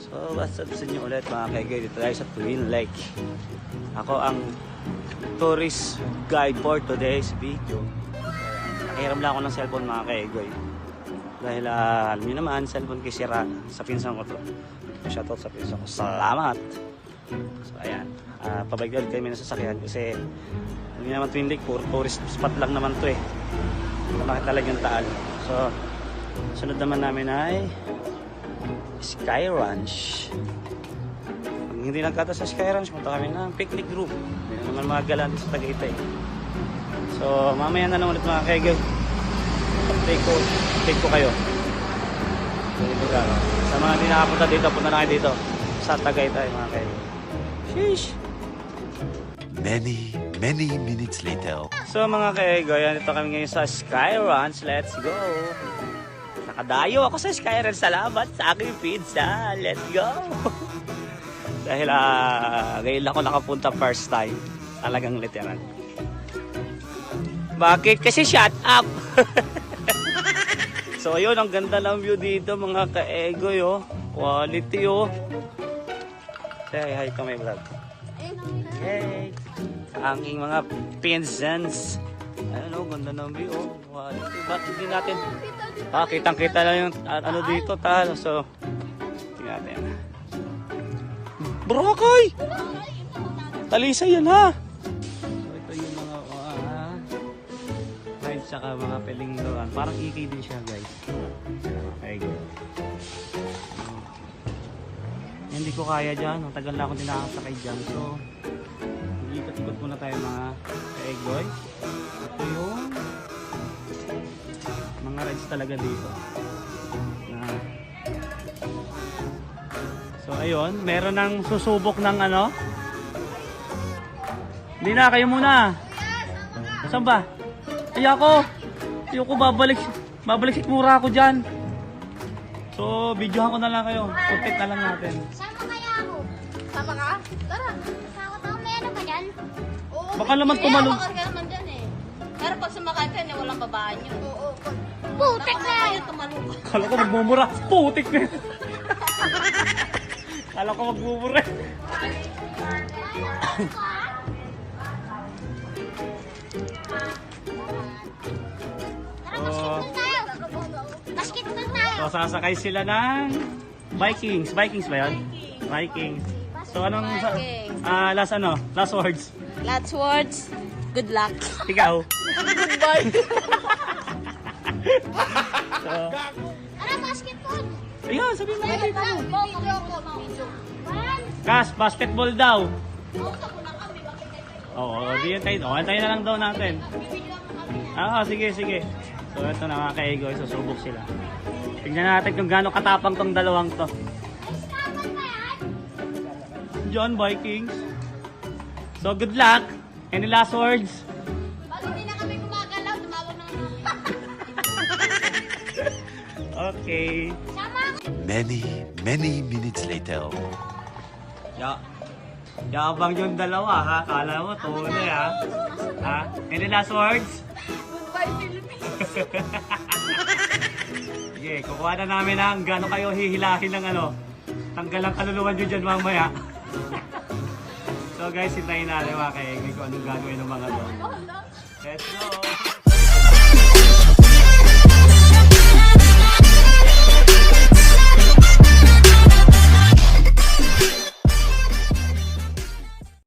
So, what's up sa inyo ulit mga kaigay? Dito tayo sa Twin Lake. Ako ang tourist guide for today's video. Nakiram lang ako ng cellphone mga kaigay. Dahil ah, alam niyo naman, cellphone ko sira sa pinsan ko to. Shoutout sa pinsan ko. Salamat! So, ayan. Uh, pabagdad kami ng sasakyan kasi alam niyo naman Twin Lake, puro tourist spot lang naman to eh. Bakit talagang taal. So, sunod naman namin ay Sky Ranch. Pag hindi nagkata sa Sky Ranch, punta kami ng picnic group. Hindi na naman mga galan sa Tagaytay. So, mamaya na lang ulit mga kegel. Take ko, take ko kayo. Dito ka. Sa mga hindi nakapunta dito, punta na kayo dito. Sa Tagaytay mga kegel. Sheesh! Many, many minutes later. So mga kaego, yan ito kami ngayon sa Sky Ranch. Let's go! Nakadayo ako sa Sky Ranch. Salamat sa aking pizza. Let's go! Dahil ah, ngayon lang ako nakapunta first time. Talagang literal. Bakit? Kasi shut up! so ayun, ang ganda ng view dito mga kaego yo. Quality yo. Say hi ka may vlog. Yay! Ang mga pinsans. Ayun oh, ganda ng view oh. Quality. Ba't hindi natin... Ah, kitang-kita lang yung ah, ano dito tal. So, tingnan natin. Brokay! Talisa yan ha! So, yung mga uh, rides saka mga peling luan. Parang EK din siya guys. Okay, good. Hindi ko kaya dyan. Ang tagal na akong tinakasakay dyan. So, ikot-ikot muna tayo mga kaegoy. Ito yung mga rides talaga dito. Na, so, ayun. Meron ng susubok ng ano. Hindi kayo muna. Saan ba? Ayoko. Ayoko babalik. Babalik sikmura ako dyan. So, videohan ko na lang kayo. Content na lang natin. Sama kaya ako. Sama ka? Tara. Ka. Ka dyan? Oo. Baka naman tumalon. Kaya ka naman dyan eh. Pero pag sumakay ka, niya walang babaan yun. Oo. Putek na! Ayaw tumalon. Kala ko magmumura. Putik na. Kala ko magmumura. Basketball tayo. Basketball tayo. So, sasakay sila ng Vikings. Vikings ba yun? Vikings. So, anong sa- Vikings. ah last ano? Last words. Last words, good luck. Ikaw. Goodbye. So, Tara, basketball. ayun, sabihin mo natin. Video ko, video. One. Kas, basketball daw. Oo, di yan tayo. Oh, antayin na lang daw natin. Ah, sige, sige. So, ito na mga kaigo. Susubok sila. Tingnan natin kung gaano katapang tong dalawang to. Iskapan pa yan. John Vikings. So, good luck. Any last words? Pag hindi na kami gumagalaw, tumawag na namin. Okay. Many, many minutes later. Ya. Yabang yung dalawa ha. Kala mo tunay ha. Ha? Any last words? Goodbye, Philippines. Sige, kukuha na namin ang gaano kayo hihilahin ng ano. Tanggal ang kaluluwa nyo dyan mamaya. So guys, hintayin natin mga kaingay kung anong gagawin ng mga to. Let's go!